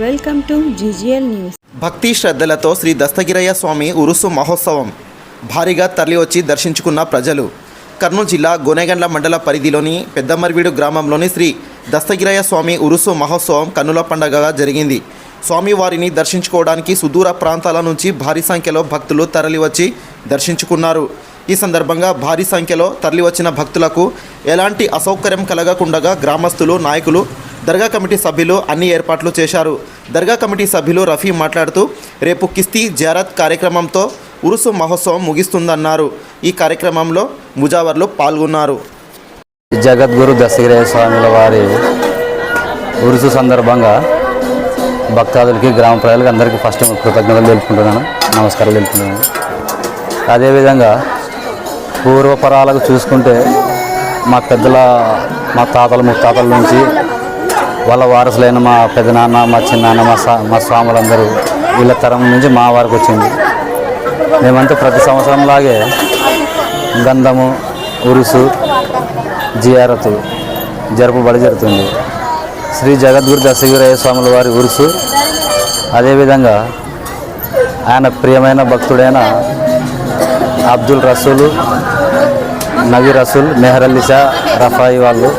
Welcome to GGL news. భక్తి శ్రద్ధలతో శ్రీ దస్తగిరయ్య స్వామి ఉరుసు మహోత్సవం. భారీగా తరలివచ్చి దర్శించుకున్న ప్రజలు. కర్నూలు జిల్లా గోనెగండ్ల మండల పరిధిలోని పెద్దమర్వీడు గ్రామంలోని శ్రీ దస్తగిరయ్య స్వామి ఉరుసు మహోత్సవం కన్నుల పండగగా జరిగింది. స్వామివారిని దర్శించుకోవడానికి సుదూర ప్రాంతాల నుంచి భారీ సంఖ్యలో భక్తులు తరలివచ్చి దర్శించుకున్నారు. ఈ సందర్భంగా భారీ సంఖ్యలో తరలివచ్చిన భక్తులకు ఎలాంటి అసౌకర్యం కలగకుండా గ్రామస్తులు నాయకులు దర్గా కమిటీ సభ్యులు అన్ని ఏర్పాట్లు చేశారు. దర్గా కమిటీ సభ్యులు రఫీ మాట్లాడుతూ రేపు కిస్తీ జారత్ కార్యక్రమంతో ఉరుసు మహోత్సవం ముగిస్తుందన్నారు. ఈ కార్యక్రమంలో ముజావర్లు పాల్గొన్నారు. జగద్గురు దశగిరయ్య స్వాముల వారి ఉరుసు సందర్భంగా భక్తాదులకి గ్రామ ప్రజలకి అందరికీ ఫస్ట్ కృతజ్ఞతలు తెలుపుకుంటున్నాను. నమస్కారం తెలుపుకుంటున్నాను. అదేవిధంగా పూర్వపరాలకు చూసుకుంటే మా పెద్దల మా తాతల ముత్తాతల నుంచి వాళ్ళ వారసులైన మా పెదనాన్న మా చిన్నాన్న మా సా మా స్వాములందరూ వీళ్ళ తరం నుంచి మా వరకు వచ్చింది. మేమంతా ప్రతి సంవత్సరంలాగే గంధము ఉరుసు జియారతు జరుపుబడి జరుగుతుంది. శ్రీ జగద్గురు దశగిరయ్య స్వాముల వారి ఉరుసు అదేవిధంగా ఆయన ప్రియమైన భక్తుడైన అబ్దుల్ రసూలు నవీ రసూల్ మెహరల్లిషా రఫాయి వాళ్ళు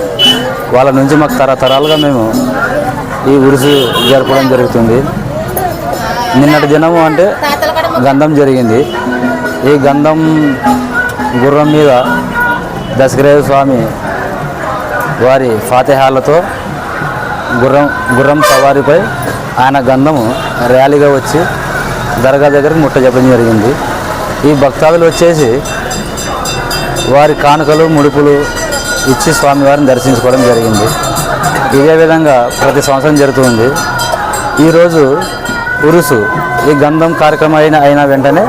వాళ్ళ నుంచి మాకు తరతరాలుగా మేము ఈ ఉరుసు జరపడం జరుగుతుంది. నిన్నటి దినము అంటే గంధం జరిగింది. ఈ గంధం గుర్రం మీద దశగ్రేవ స్వామి వారి ఫాతిహాలతో గుర్రం గుర్రం సవారిపై ఆయన గంధము ర్యాలీగా వచ్చి దర్గా దగ్గరికి ముట్ట చెప్పడం జరిగింది. ఈ భక్తాదులు వచ్చేసి వారి కానుకలు ముడుపులు ఇచ్చి స్వామివారిని దర్శించుకోవడం జరిగింది. ఇదే విధంగా ప్రతి సంవత్సరం జరుగుతుంది. ఈరోజు ఉరుసు ఈ గంధం కార్యక్రమం అయిన అయిన వెంటనే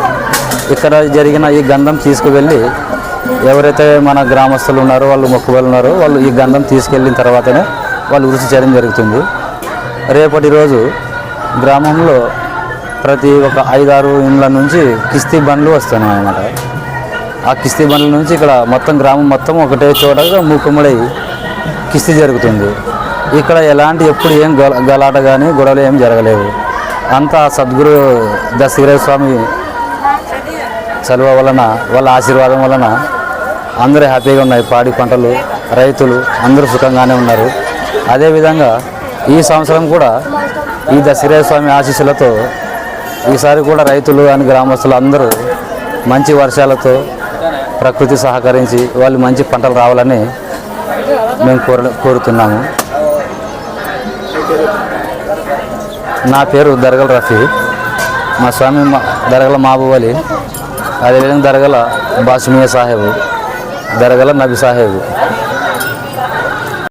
ఇక్కడ జరిగిన ఈ గంధం తీసుకువెళ్ళి ఎవరైతే మన గ్రామస్తులు ఉన్నారో వాళ్ళు మొక్కుబలు ఉన్నారో వాళ్ళు ఈ గంధం తీసుకెళ్ళిన తర్వాతనే వాళ్ళు ఉరుసు చేయడం జరుగుతుంది. రేపటి రోజు గ్రామంలో ప్రతి ఒక ఐదారు ఇండ్ల నుంచి కిస్తీ బండ్లు వస్తున్నాయి అన్నమాట ఆ కిస్తీ బండ్ల నుంచి ఇక్కడ మొత్తం గ్రామం మొత్తం ఒకటే చోటగా మూకుమ్మడి కిస్తీ జరుగుతుంది. ఇక్కడ ఎలాంటి ఎప్పుడు ఏం గల- గలాట కానీ గొడవలు ఏం జరగలేవు అంతా సద్గురు దశగిరయ్య స్వామి చలువ వలన వాళ్ళ ఆశీర్వాదం వలన అందరూ హ్యాపీగా ఉన్నాయి. పాడి పంటలు రైతులు అందరూ సుఖంగానే ఉన్నారు. అదేవిధంగా ఈ సంవత్సరం కూడా ఈ దశగిరయ్య స్వామి ఆశీస్సులతో ఈసారి కూడా రైతులు అని గ్రామస్తులు అందరూ మంచి వర్షాలతో ప్రకృతి సహకరించి వాళ్ళు మంచి పంటలు రావాలని మేము కోర కోరుతున్నాము. నా పేరు దరగల రఫీ. మా స్వామి మా- దరగల మహబూబ్ అలీ అదేవిధంగా దరగల బాసుమియా సాహెబు. దరగల నబీ సాహెబు.